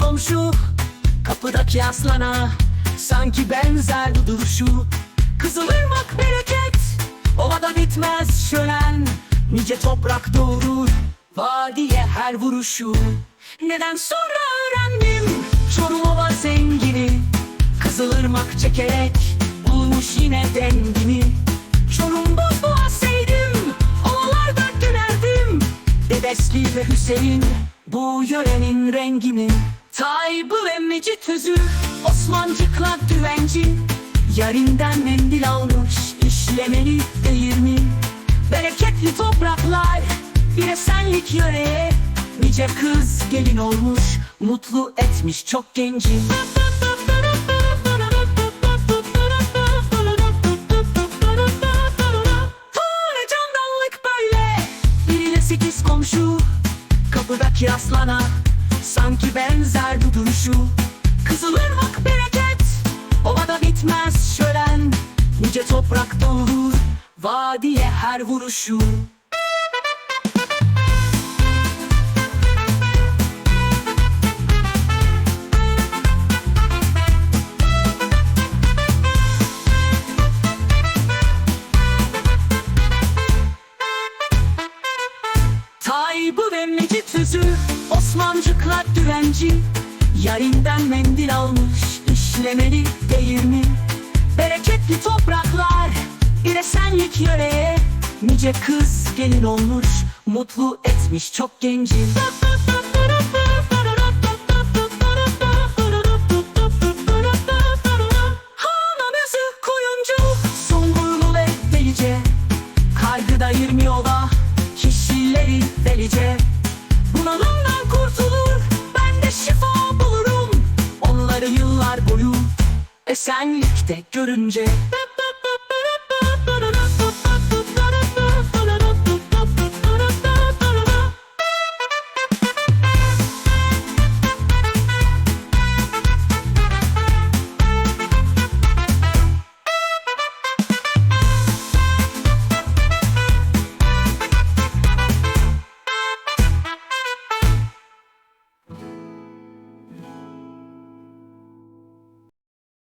komşu Kapıdaki aslana Sanki benzer duruşu. Kızılırmak bereket Ovada bitmez şölen Nice toprak doğurur Vadiye her vuruşu. Neden sonra öğrendim Çorum ova zengini? Kızılırmak çekerek Bulmuş yine dengini. Çorum bozboğa sevdim Ovalarda dönerdim. Dedesli ve Hüseyin Bu yörenin rengini Tayyip'ı ve Mecit Özü Osmancıkla düvenci. Yarinden mendil almış işlemeli değirmi Bereketli topraklar Bir esenlik yöreye. Nice kız gelin olmuş Mutlu etmiş çok genci Kapıdaki aslana Sanki benzer bu duruşu. Kızılırmak bereket. Ovada bitmez şölen. Nice toprak doğurur Vadiye her vuruşu. Tayyip'ı ve Mecit Özü Osmancıklar düvenci Yarinden mendil almış işlemeli değirmi Bereketli topraklar Bir esenlik yöreye. Nice kız gelin olmuş Mutlu etmiş çok genci. Kaygıda yirmi ova Kişileri delice yıllar boyu. Esenlikte görünce